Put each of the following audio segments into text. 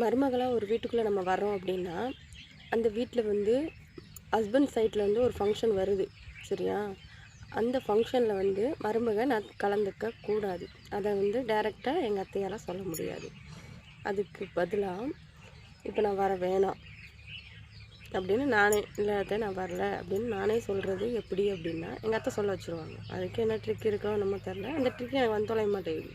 மருமகளாக ஒரு வீட்டுக்குள்ளே நம்ம வரோம் அப்படின்னா அந்த வீட்டில் வந்து ஹஸ்பண்ட் சைட்டில் வந்து ஒரு ஃபங்க்ஷன் வருது சரியா? அந்த ஃபங்க்ஷனில் வந்து மருமக நான் கலந்துக்க கூடாது. அதை வந்து டைரெக்டாக எங்கள் அத்தையால் சொல்ல முடியாது. அதுக்கு பதிலாக இப்போ நான் வர வேணாம். அப்படின்னு நானே இல்லை அத்தை நான் வரல. அப்படின்னு நானே சொல்கிறது எப்படி அப்படின்னா எங்கள் அத்தை சொல்ல வச்சுருவாங்க. அதுக்கு என்ன ட்ரிக் இருக்கோ நம்ம தெரில அந்த ட்ரிக் எனக்கு வந்து தொலைய மாட்டேங்குது.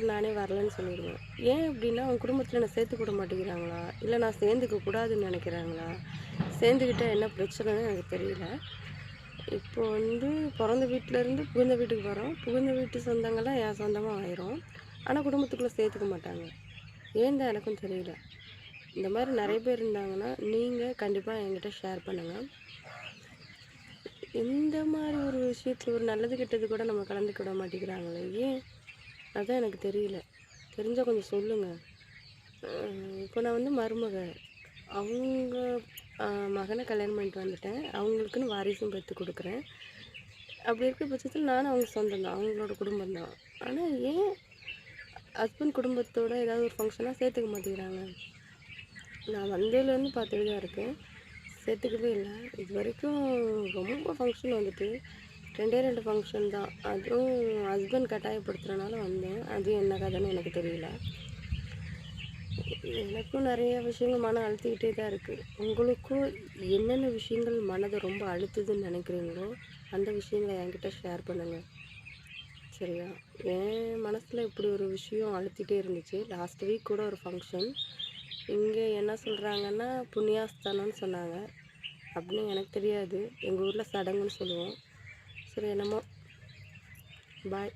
அப்புறம் நானே வரலன்னு சொல்லிடுவேன். ஏன் அப்படின்னா அவங்க குடும்பத்தில் என்னை சேர்த்துக்கூட மாட்டேங்கிறாங்களா? இல்லை நான் சேர்ந்துக்க கூடாதுன்னு நினைக்கிறாங்களா? சேர்ந்துக்கிட்டால் என்ன பிரச்சனைன்னு எனக்கு தெரியல. இப்போ வந்து பிறந்த வீட்டிலேருந்து புகுந்த வீட்டுக்கு வரோம் புகுந்த வீட்டு சொந்தங்கள்லாம் என் சொந்தமாக ஆயிரும். ஆனால் குடும்பத்துக்குள்ளே சேர்த்துக்க மாட்டாங்க. ஏன் தான் எனக்கும் தெரியல. இந்த மாதிரி நிறைய பேர் இருந்தாங்கன்னா நீங்கள் கண்டிப்பாக என்கிட்ட ஷேர் பண்ணுங்கள் இந்த மாதிரி ஒரு விஷயத்தில் ஒரு நல்லது கெட்டது கூட நம்ம கலந்துக்க விட மாட்டேங்கிறாங்களே ஏன்? அதான் எனக்கு தெரியல. தெரிஞ்சால் கொஞ்சம் சொல்லுங்கள் இப்போ நான் வந்து மருமக. அவங்க மகனை கல்யாணம் பண்ணிட்டு வந்துட்டேன். அவங்களுக்குன்னு வாரிசும் பெற்று கொடுக்குறேன். அப்படி இருக்க பட்சத்தில் நானும் அவங்க சொந்தம் தான். அவங்களோட குடும்பம் தான். ஆனால் ஏன் ஹஸ்பண்ட் குடும்பத்தோட ஏதாவது ஒரு ஃபங்க்ஷனாக சேர்த்துக்க மாட்டேங்கிறாங்க? நான் வந்ததுலேருந்து பார்த்துட்டு தான் இருக்கேன். சேர்த்துக்கவே இல்லை. இது வரைக்கும் ரொம்ப ஃபங்க்ஷன் வந்துட்டு. ரெண்டே ரெண்டு ஃபங்க்ஷன் தான். அதுவும் ஹஸ்பண்ட் கட்டாயப்படுத்துகிறனால வந்தேன். அதுவும் என்ன கதைன்னு எனக்கு தெரியல. எனக்கும் நிறைய விஷயங்கள் மனம் அழுத்திக்கிட்டே தான் இருக்குது உங்களுக்கும் என்னென்ன விஷயங்கள் மனதை ரொம்ப அழுத்துதுன்னு நினைக்கிறீங்களோ அந்த விஷயங்களை என்கிட்ட ஷேர் பண்ணுங்கள் சரியா? என் மனசில் இப்படி ஒரு விஷயம் அழுத்திட்டே இருந்துச்சு. லாஸ்ட் வீக் கூட ஒரு ஃபங்க்ஷன் இங்கே என்ன சொல்கிறாங்கன்னா புண்ணியாஸ்தானம்னு சொன்னாங்க. அப்படின்னு எனக்கு தெரியாது. எங்கள் ஊரில் சடங்குன்னு சொல்லுவோம். சரி என்னமோ. பாய்